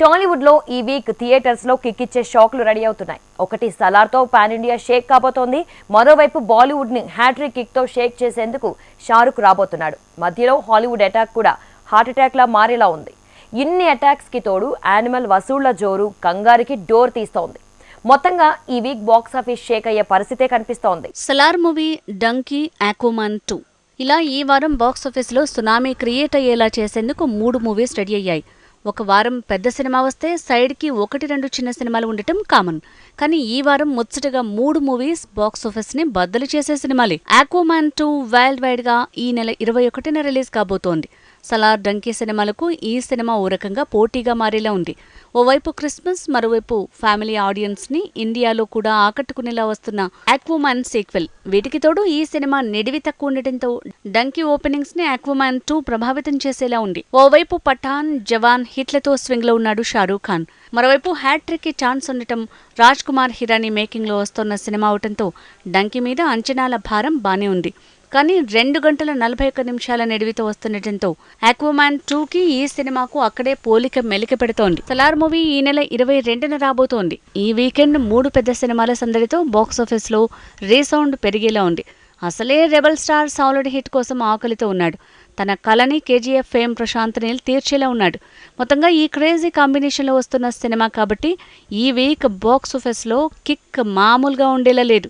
టాలీవుడ్లో ఈ వీక్ థియేటర్స్లో కిక్కిచ్చే షాక్లు రెడీ అవుతున్నాయి. ఒకటి సలార్తో పాన్ ఇండియా షేక్ కాబోతోంది. మరోవైపు బాలీవుడ్ని హ్యాట్రిక్ కిక్తో షేక్ చేసేందుకు షారుఖ్ రాబోతున్నాడు. మధ్యలో హాలీవుడ్ అటాక్ కూడా హార్ట్ అటాక్ లా మారేలా ఉంది. ఇన్ని అటాక్స్కి తోడు యానిమల్ వసూళ్ళ జోరు కంగారికి డోర్ తీస్తోంది. మొత్తంగా ఈ వీక్ బాక్స్ ఆఫీస్ షేక్ అయ్యే పరిస్థితే కనిపిస్తోంది. Salaar movie Dunki Aquaman two. ఇలా ఈ వారం బాక్స్ ఆఫీస్లో సునామీ క్రియేట్ అయ్యేలా చేసేందుకు మూడు మూవీస్ రెడీ అయ్యాయి. ఒక వారం పెద్ద సినిమా వస్తే సైడ్కి ఒకటి రెండు చిన్న సినిమాలు ఉండటం కామన్ కానీ ఈ వారం ముచ్చటగా మూడు మూవీస్ బాక్స్ ఆఫీస్ని బద్దలు చేసే సినిమాలే. ఆక్వామాన్ టూ వైల్డ్ వైడ్గా ఈ నెల ఇరవై ఒకటిన రిలీజ్ కాబోతోంది. సలార్ డంకీ సినిమాలకు ఈ సినిమా ఓ రకంగా పోటీగా మారేలా ఉంది. ఓవైపు క్రిస్మస్ మరోవైపు ఫ్యామిలీ ఆడియన్స్ని ఇండియాలో కూడా ఆకట్టుకునేలా వస్తున్న యాక్వోమాన్ సీక్వెల్. వీటికి తోడు ఈ సినిమా నిడివి తక్కువ ఉండటంతో డంకీ ఓపెనింగ్స్ని టూ ప్రభావితం చేసేలా ఉంది. ఓవైపు పఠాన్ జవాన్ హిట్లతో స్వింగ్లో ఉన్నాడు షారూఖ్ ఖాన్. మరోవైపు హ్యాట్రిక్కి ఛాన్స్ ఉండటం రాజ్ కుమార్ హిరానీ మేకింగ్లో వస్తున్న సినిమా అవటంతో డంకీ మీద అంచనాల భారం బానే ఉంది. కానీ రెండు గంటల నలభై ఒక్క నిమిషాల నిడివితో వస్తుండటంతో ఆక్వామాన్ టూకి ఈ సినిమాకు అక్కడే పోలిక మెలిక పెడుతోంది. సలార్ మూవీ ఈ నెల ఇరవై రెండున రాబోతోంది. ఈ వీకెండ్ మూడు పెద్ద సినిమాల సందడితో బాక్స్ ఆఫీస్లో రీసౌండ్ పెరిగేలా ఉంది. అసలే రెబల్ స్టార్ సాలిడ్ హిట్ కోసం ఆకలితో ఉన్నాడు. తన కళని కేజీఎఫ్ ఫేమ్ ప్రశాంత్ నీల్ తీర్చేలా ఉన్నాడు. మొత్తంగా ఈ క్రేజీ కాంబినేషన్లో వస్తున్న సినిమా కాబట్టి ఈ వీక్ బాక్స్ ఆఫీస్లో కిక్ మామూలుగా ఉండేలా లేదు.